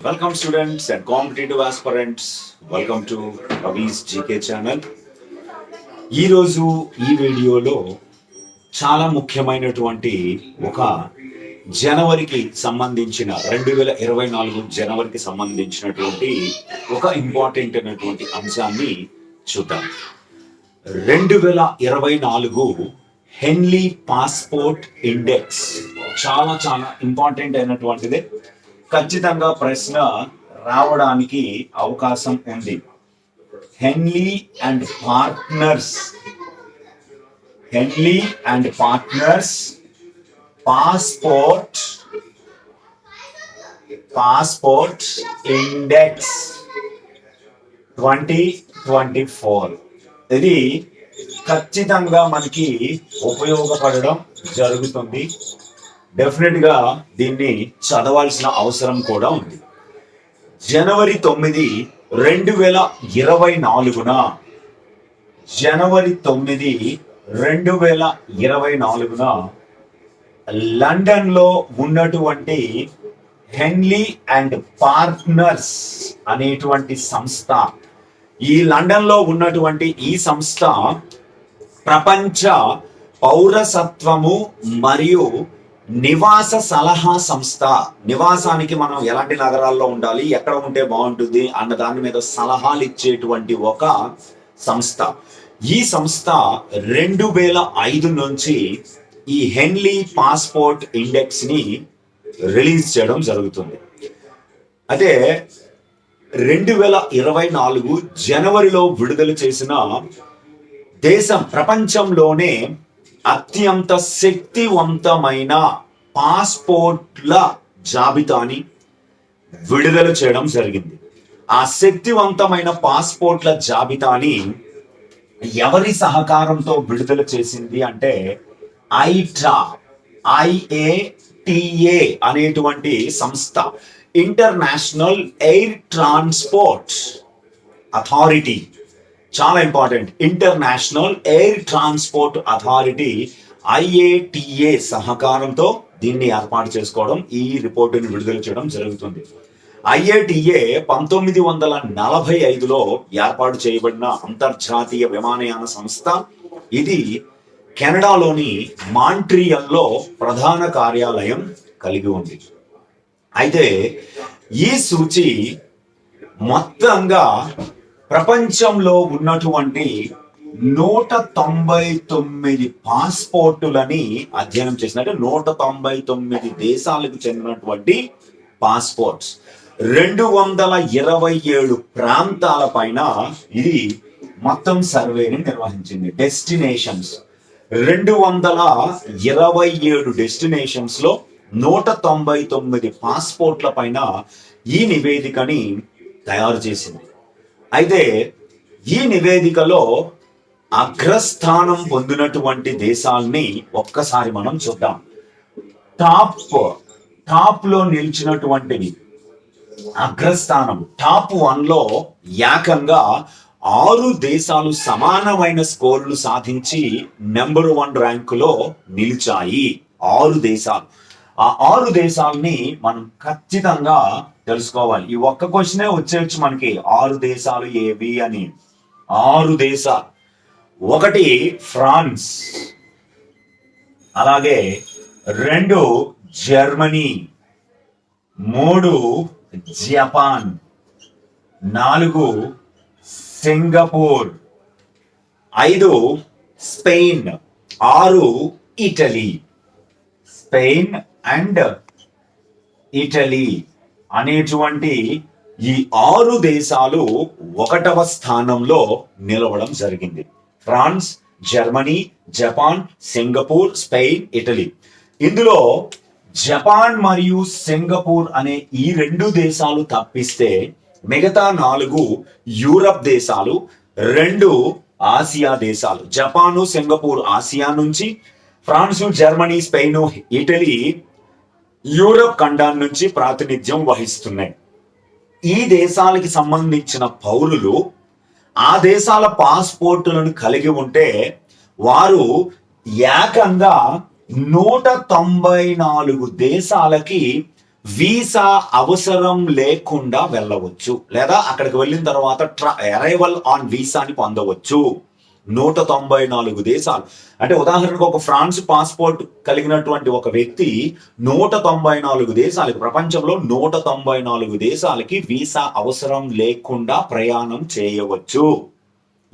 Welcome students and competitive aspirants. Welcome to Ravi's GK channel ఈరోజు ఈ వీడియోలో చాలా ముఖ్యమైనటువంటి ఒక జనవరికి సంబంధించిన రెండు వేల ఇరవై నాలుగు జనవరికి సంబంధించినటువంటి ఒక ఇంపార్టెంట్ అయినటువంటి అంశాన్ని చూద్దాం. రెండు వేల ఇరవై నాలుగు హెన్లీ పాస్పోర్ట్ ఇండెక్స్. చాలా చాలా ఇంపార్టెంట్ అయినటువంటిదే. ఖచ్చితంగా ప్రశ్న రావడానికి అవకాశం ఉంది. Henley and partners. Henley and partners. Passport. Passport index. Twenty twenty four. ఇది ఖచ్చితంగా మనకి ఉపయోగపడడం జరుగుతుంది. డెఫినెట్గా దీన్ని చదవాల్సిన అవసరం కూడా ఉంది. జనవరి తొమ్మిది రెండు వేల ఇరవై నాలుగున జనవరి తొమ్మిది రెండు వేల ఇరవై నాలుగున లండన్లో ఉన్నటువంటి హెన్లీ అండ్ పార్ట్నర్స్ అనేటువంటి సంస్థ ఈ లండన్లో ఉన్నటువంటి ఈ సంస్థ ప్రపంచ పౌరసత్వము మరియు నివాస సలహా సంస్థ. నివాసానికి మనం ఎలాంటి నగరాల్లో ఉండాలి ఎక్కడ ఉంటే బాగుంటుంది అన్న దాని మీద సలహాలు ఇచ్చేటువంటి ఒక సంస్థ. ఈ సంస్థ రెండు వేల ఐదు నుంచి ఈ హెన్లీ పాస్పోర్ట్ ఇండెక్స్ని రిలీజ్ చేయడం జరుగుతుంది. అదే రెండు వేల ఇరవై నాలుగు జనవరిలో విడుదల చేసిన దేశం ప్రపంచంలోనే అత్యంత శక్తివంతమైన పాస్పోర్ట్ల జాబితాని విడుదల చేయడం జరిగింది. ఆ శక్తివంతమైన పాస్పోర్ట్ల జాబితాని ఎవరి సహకారంతో విడుదల చేసింది అంటే ఐట్రా ఐఏటిఏ అనేటువంటి సంస్థ. International air transport authority. చాలా important international air transport authority IATA సహకారంతో దీన్ని ఏర్పాటు చేసుకోవడం ఈ రిపోర్టుని విడుదల చేయడం జరుగుతుంది. ఐఏటిఏ పంతొమ్మిది వందల నలభై ఐదులో ఏర్పాటు చేయబడిన అంతర్జాతీయ విమానయాన సంస్థ. ఇది కెనడాలోని మాంట్రియల్లో ప్రధాన కార్యాలయం కలిగి ఉంది. అయితే ఈ సూచి మొత్తంగా ప్రపంచంలో ఉన్నటువంటి నూట తొంభై తొమ్మిది పాస్పోర్టులని అధ్యయనం చేసినట్టు నూట తొంభై తొమ్మిది దేశాలకు చెందినటువంటి పాస్పోర్ట్స్. రెండు వందల ఇరవై ఏడు ప్రాంతాల పైన ఇది మొత్తం సర్వేని నిర్వహించింది. డెస్టినేషన్స్ రెండు వందల ఇరవై ఏడు డెస్టినేషన్స్లో నూట తొంభై తొమ్మిది పాస్పోర్ట్ల పైన ఈ నివేదికని తయారు చేసింది. అయితే ఈ నివేదికలో అగ్రస్థానం పొందినటువంటి దేశాల్ని ఒక్కసారి మనం చూద్దాం. టాప్ టాప్లో నిలిచినటువంటివి. అగ్రస్థానం టాప్ వన్లో ఏకంగా ఆరు దేశాలు సమానమైన స్కోర్లు సాధించి నెంబర్ వన్ ర్యాంకులో నిలిచాయి ఆరు దేశాలు. ఆ ఆరు దేశాలని మనం ఖచ్చితంగా తెలుసుకోవాలి. ఈ ఒక్క క్వశ్చనే వచ్చేయచ్చు మనకి. ఆరు దేశాలు ఏవి అని. ఆరు దేశాలు ఒకటి ఫ్రాన్స్. అలాగే రెండు జర్మనీ. మూడు జపాన్. నాలుగు సింగపూర్. ఐదు స్పెయిన్. ఆరు ఇటలీ. స్పెయిన్ అండ్ ఇటలీ అనేటువంటి ఈ ఆరు దేశాలు ఒకటవ స్థానంలో నిలవడం జరిగింది. France Germany Japan Singapore Spain Italy. ఇందులో జపాన్ మరియు సింగపూర్ అనే ఈ రెండు దేశాలు తప్పిస్తే మిగతా నాలుగు యూరప్ దేశాలు రెండు ఆసియా దేశాలు. జపాను సింగపూర్ ఆసియా నుంచి France Germany Spain Italy Europe ఖండం నుంచి ప్రాతినిధ్యం వహిస్తున్నాయి. ఈ దేశాలకి సంబంధించిన పౌరులు ఆ దేశాల పాస్పోర్టులను కలిగి ఉంటే వారు ఏకంగా నూట తొంభై నాలుగు దేశాలకి వీసా అవసరం లేకుండా వెళ్ళవచ్చు. లేదా అక్కడికి వెళ్ళిన తర్వాత ట్రా అరైవల్ ఆన్ వీసాని పొందవచ్చు. నూట తొంభై నాలుగు దేశాలు. అంటే ఉదాహరణకు ఒక ఫ్రాన్స్ పాస్పోర్ట్ కలిగినటువంటి ఒక వ్యక్తి నూట తొంభై నాలుగు దేశాలకు ప్రపంచంలో నూట తొంభై నాలుగు దేశాలకి వీసా అవసరం లేకుండా ప్రయాణం చేయవచ్చు.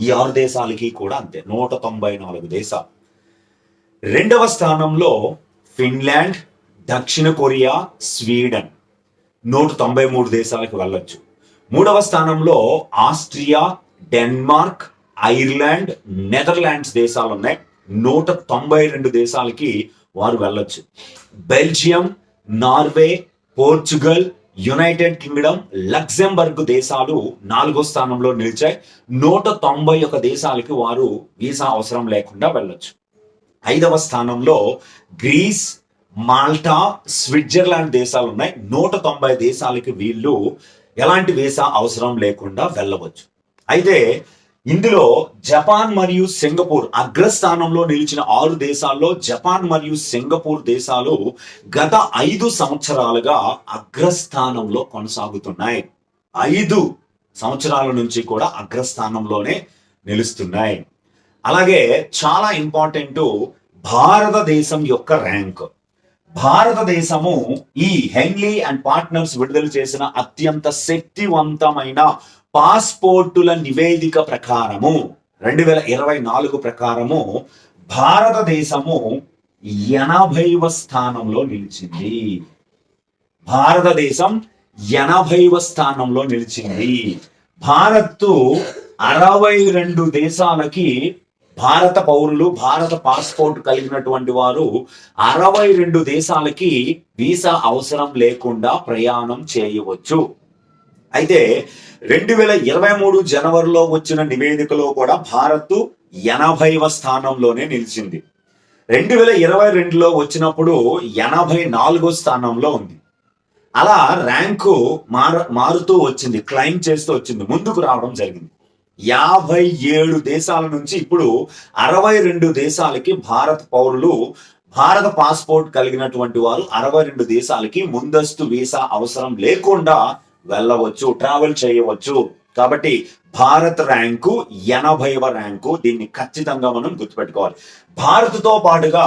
ఈ ఆరు దేశాలకి కూడా అంతే నూట తొంభై నాలుగు దేశాలు. రెండవ స్థానంలో ఫిన్లాండ్ దక్షిణ కొరియా స్వీడన్ నూట తొంభై మూడు దేశాలకు వెళ్ళొచ్చు. మూడవ స్థానంలో ఆస్ట్రియా డెన్మార్క్ ఐర్లాండ్ నెదర్లాండ్స్ దేశాలు ఉన్నాయి. నూట తొంభై రెండు దేశాలకి వారు వెళ్ళొచ్చు. Belgium Norway Portugal United Kingdom Luxembourg దేశాలు నాలుగో స్థానంలో నిలిచాయి. నూట తొంభై ఒక దేశాలకి వారు వీసా అవసరం లేకుండా వెళ్ళొచ్చు. ఐదవ స్థానంలో గ్రీస్ మాల్టా స్విట్జర్లాండ్ దేశాలు ఉన్నాయి. నూట తొంభై దేశాలకి వీళ్ళు ఎలాంటి వీసా అవసరం లేకుండా వెళ్ళవచ్చు. అయితే ఇందులో జపాన్ మరియు సింగపూర్ అగ్రస్థానంలో నిలిచిన ఆరు దేశాల్లో జపాన్ మరియు సింగపూర్ దేశాలు గత ఐదు సంవత్సరాలుగా అగ్రస్థానంలో కొనసాగుతున్నాయి. ఐదు సంవత్సరాల నుంచి కూడా అగ్రస్థానంలోనే నిలుస్తున్నాయి. అలాగే చాలా ఇంపార్టెంట్ భారతదేశం యొక్క ర్యాంక్. భారతదేశము ఈ హెన్లీ అండ్ పార్ట్నర్స్ విడుదల చేసిన అత్యంత శక్తివంతమైన పాస్పోర్టుల నివేదిక ప్రకారము రెండు వేల ఇరవై నాలుగు ప్రకారము భారతదేశము ఎనభైవ స్థానంలో నిలిచింది. భారతదేశం ఎనభైవ స్థానంలో నిలిచింది. భారత్ అరవై రెండు దేశాలకి భారత పౌరులు భారత పాస్పోర్ట్ కలిగినటువంటి వారు అరవై రెండు దేశాలకి వీసా అవసరం లేకుండా ప్రయాణం చేయవచ్చు. అయితే రెండు వేల ఇరవై మూడు జనవరిలో వచ్చిన నివేదికలో కూడా భారత్ ఎనభైవ స్థానంలోనే నిలిచింది. రెండు వేల ఇరవై రెండులో వచ్చినప్పుడు ఎనభై నాలుగో స్థానంలో ఉంది. అలా ర్యాంకు మారు మారుతూ వచ్చింది క్లైమ్ చేస్తూ వచ్చింది ముందుకు రావడం జరిగింది. యాభై ఏడు దేశాల నుంచి ఇప్పుడు అరవై రెండు దేశాలకి భారత పౌరులు భారత పాస్పోర్ట్ కలిగినటువంటి వారు అరవై రెండు దేశాలకి ముందస్తు వీసా అవసరం లేకుండా వెళ్ళవచ్చు ట్రావెల్ చేయవచ్చు. కాబట్టి భారత్ ర్యాంకు ఎనభైవ ర్యాంకు దీన్ని ఖచ్చితంగా మనం గుర్తుపెట్టుకోవాలి. భారత్తో పాటుగా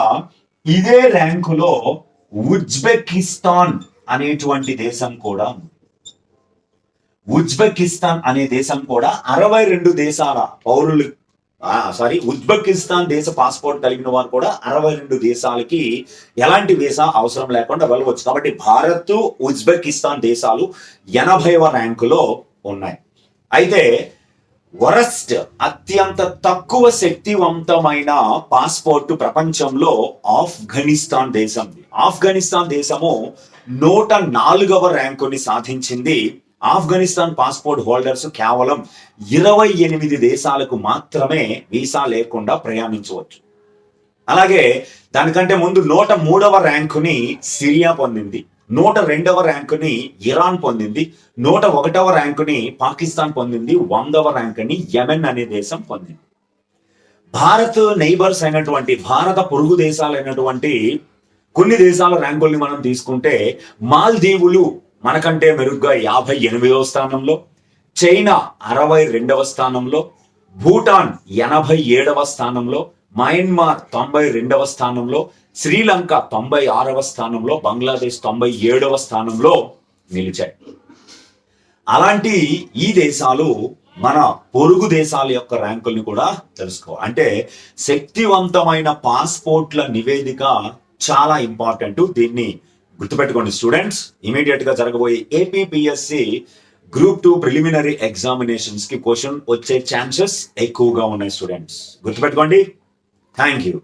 ఇదే ర్యాంకులో ఉజ్బెకిస్తాన్ అనేటువంటి దేశం కూడా ఉజ్బెకిస్తాన్ అనే దేశం కూడా అరవై రెండు దేశాల పౌరులు సారీ ఉజ్బెకిస్తాన్ దేశ పాస్పోర్ట్ కలిగిన వారు కూడా అరవై రెండు దేశాలకి ఎలాంటి వీసా అవసరం లేకుండా వెళ్ళవచ్చు. కాబట్టి భారత్ ఉజ్బెకిస్తాన్ దేశాలు ఎనభైవ ర్యాంకులో ఉన్నాయి. అయితే వరస్ట్ అత్యంత తక్కువ శక్తివంతమైన పాస్పోర్ట్ ప్రపంచంలో ఆఫ్ఘనిస్తాన్ దేశం. ఆఫ్ఘనిస్తాన్ దేశము నూట నాలుగవ ర్యాంకుని సాధించింది ఆఫ్ఘనిస్తాన్ పాస్పోర్ట్ హోల్డర్స్ కేవలం ఇరవై ఎనిమిది దేశాలకు మాత్రమే వీసా లేకుండా ప్రయాణించవచ్చు. అలాగే దానికంటే ముందు నూట మూడవ ర్యాంకుని సిరియా పొందింది. నూట రెండవ ర్యాంకుని ఇరాన్ పొందింది. నూట ఒకటవ ర్యాంకుని పాకిస్తాన్ పొందింది. వందవ ర్యాంకుని యెమెన్ అనే దేశం పొందింది. భారత్ నైబర్స్ అయినటువంటి భారత పొరుగు దేశాలైనటువంటి కొన్ని దేశాల ర్యాంకుల్ని మనం తీసుకుంటే మాల్దీవులు మనకంటే మెరుగ్గా యాభై ఎనిమిదవ స్థానంలో చైనా అరవై రెండవ స్థానంలో భూటాన్ ఎనభై ఏడవ స్థానంలో మయన్మార్ తొంభై రెండవ స్థానంలో శ్రీలంక తొంభై ఆరవ స్థానంలో బంగ్లాదేశ్ తొంభై ఏడవ స్థానంలో నిలిచాయి. అలాంటి ఈ దేశాలు మన పొరుగు దేశాల యొక్క ర్యాంకుల్ని కూడా తెలుసుకో అంటే శక్తివంతమైన పాస్పోర్ట్ల నివేదిక చాలా ఇంపార్టెంట్. దీన్ని గుర్తుపెట్టుకోండి స్టూడెంట్స్ ఇమీడియట్గా జరగబోయే ఏపీపీఎస్సి గ్రూప్ టూ ప్రిలిమినరీ ఎగ్జామినేషన్స్కి క్వశ్చన్ వచ్చే ఛాన్సెస్ ఎక్కువగా ఉన్నాయి స్టూడెంట్స్. గుర్తుపెట్టుకోండి. Thank you